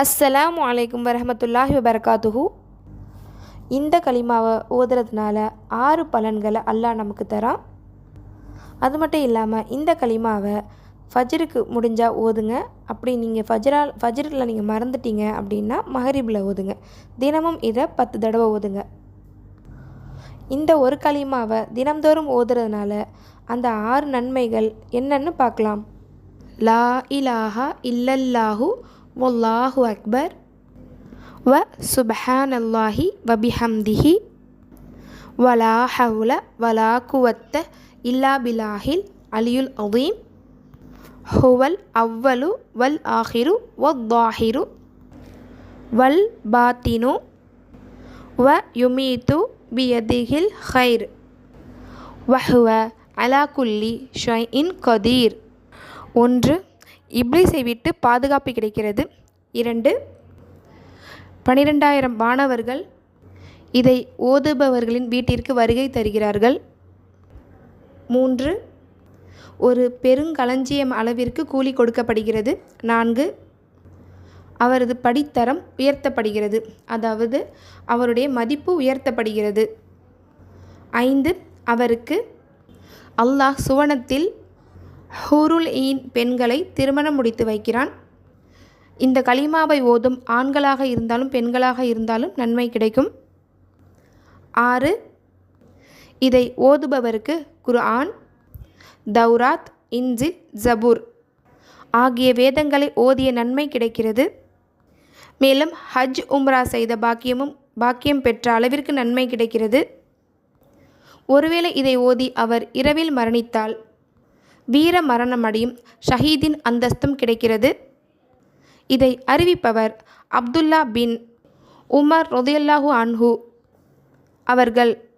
அஸ்ஸலாமு அலைக்கும் வரமத்துல்லாஹி வபரகாத்துஹு. இந்த களிமாவை ஓதுறதுனால ஆறு பலன்களை அல்லாஹ் நமக்கு தரான். அது மட்டும் இல்லாமல் இந்த களிமாவை ஃபஜ்ருக்கு முடிஞ்சால் ஓதுங்க. அப்படி நீங்கள் ஃபஜ்ரா ஃபஜரில் நீங்கள் மறந்துட்டீங்க அப்படின்னா மஹரிபில் ஓதுங்க. தினமும் இதை பத்து தடவை ஓதுங்க. இந்த ஒரு களிமாவை தினம்தோறும் ஓதுறதுனால அந்த ஆறு நன்மைகள் என்னன்னு பார்க்கலாம். லா இலாஹா இல்லல்லாஹு வல்லாஹு அக்பர் வ சுபஹானல்லாஹி வபிஹம்திஹி வலா ஹவுல வலா குவத்த இல்லா பிலாஹில் அலியுல் அதீம் ஹுவல் அவ்வலு வல் ஆஹிரு வத்தாஹிரு வல் பாத்தினு வ யுமீத்து பியதிஹில் ஹைர் வஹுவ அலா குல்லி ஷைஇன் கதீர் ஒன்று இப்ளீஸை விட்டு பாதுகாப்பு கிடைக்கிறது. இரண்டு பனிரெண்டாயிரம் மாணவர்கள் இதை ஓதுபவர்களின் வீட்டிற்கு வருகை தருகிறார்கள். மூன்று ஒரு பெருங்களஞ்சியம் அளவிற்கு கூலி கொடுக்கப்படுகிறது. நான்கு அவரது படித்தரம் உயர்த்தப்படுகிறது. அதாவது அவருடைய மதிப்பு உயர்த்தப்படுகிறது. ஐந்து அவருக்கு அல்லாஹ் சுவனத்தில் ஹூருல் ஈன் பெண்களை திருமணம் முடித்து வைக்கிறான். இந்த கலிமாவை ஓதும் ஆண்களாக இருந்தாலும் பெண்களாக இருந்தாலும் நன்மை கிடைக்கும். ஆறு இதை ஓதுபவருக்கு குர்ஆன் தௌராத் இன்ஜி ஜபூர் ஆகிய வேதங்களை ஓதிய நன்மை கிடைக்கிறது. மேலும் ஹஜ் உம்ரா செய்த பாக்கியமும் பாக்கியம் பெற்ற அளவிற்கு நன்மை கிடைக்கிறது. ஒருவேளை இதை ஓதி அவர் இரவில் மரணித்தால் வீர மரணம் அடையும் ஷஹீதின் அந்தஸ்தும் கிடைக்கிறது. இதை அறிவிப்பவர் அப்துல்லா பின் உமர் ரொதையல்லாஹு அன்ஹு. அவர்கள்